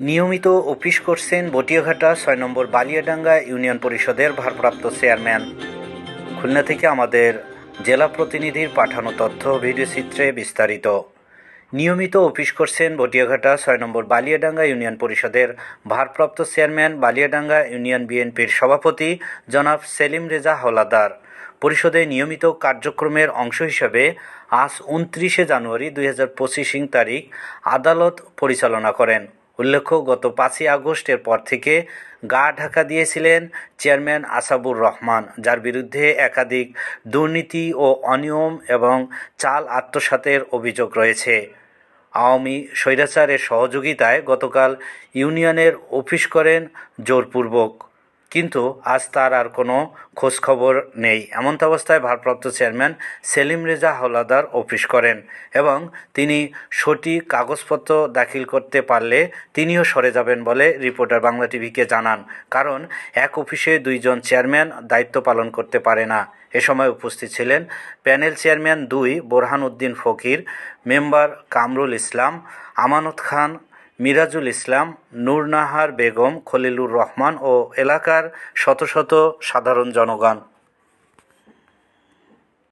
নিয়মিত অফিস করছেন বটিয়াঘাটা ছয় নম্বর বালিয়াডাঙ্গা ইউনিয়ন পরিষদের ভারপ্রাপ্ত চেয়ারম্যান। খুলনা থেকে আমাদের জেলা প্রতিনিধির পাঠানো তথ্য ভিডিও চিত্রে বিস্তারিত। নিয়মিত অফিস করছেন বটিয়াঘাটা ছয় নম্বর বালিয়াডাঙ্গা ইউনিয়ন পরিষদের ভারপ্রাপ্ত চেয়ারম্যান, বালিয়াডাঙ্গা ইউনিয়ন বিএনপির সভাপতি জনাব সেলিম রেজা হাওলাদার। পরিষদে নিয়মিত কার্যক্রমের অংশ হিসাবে আজ উনত্রিশে জানুয়ারি দুই হাজার পঁচিশ তারিখ আদালত পরিচালনা করেন। উল্লেখ্য, গত পাঁচই আগস্টের পর থেকে গা ঢাকা দিয়েছিলেন চেয়ারম্যান আসাবুর রহমান, যার বিরুদ্ধে একাধিক দুর্নীতি ও অনিয়ম এবং চাল আত্মসাতের অভিযোগ রয়েছে। আওয়ামী স্বৈরাচারের সহযোগিতায় গতকাল ইউনিয়নের অফিস করেন জোরপূর্বক। কিন্তু আজ তার আর কোনো খোঁজখবর নেই। এমন্ত অবস্থায় ভারপ্রাপ্ত চেয়ারম্যান সেলিম রেজা হাওলাদার অফিস করেন এবং তিনি সঠিক কাগজপত্র দাখিল করতে পারলে তিনিও সরে যাবেন বলে রিপোর্টার বাংলা টিভিকে জানান। কারণ এক অফিসে দুইজন চেয়ারম্যান দায়িত্ব পালন করতে পারে না। এ সময় উপস্থিত ছিলেন প্যানেল চেয়ারম্যান দুই, বোরহান উদ্দিন ফকির, মেম্বার কামরুল ইসলাম, আমানত খান মিরাজুল ইসলাম নূরনাহার বেগম খলিলুর রহমান ও এলাকার শত শত সাধারণ জনগণ।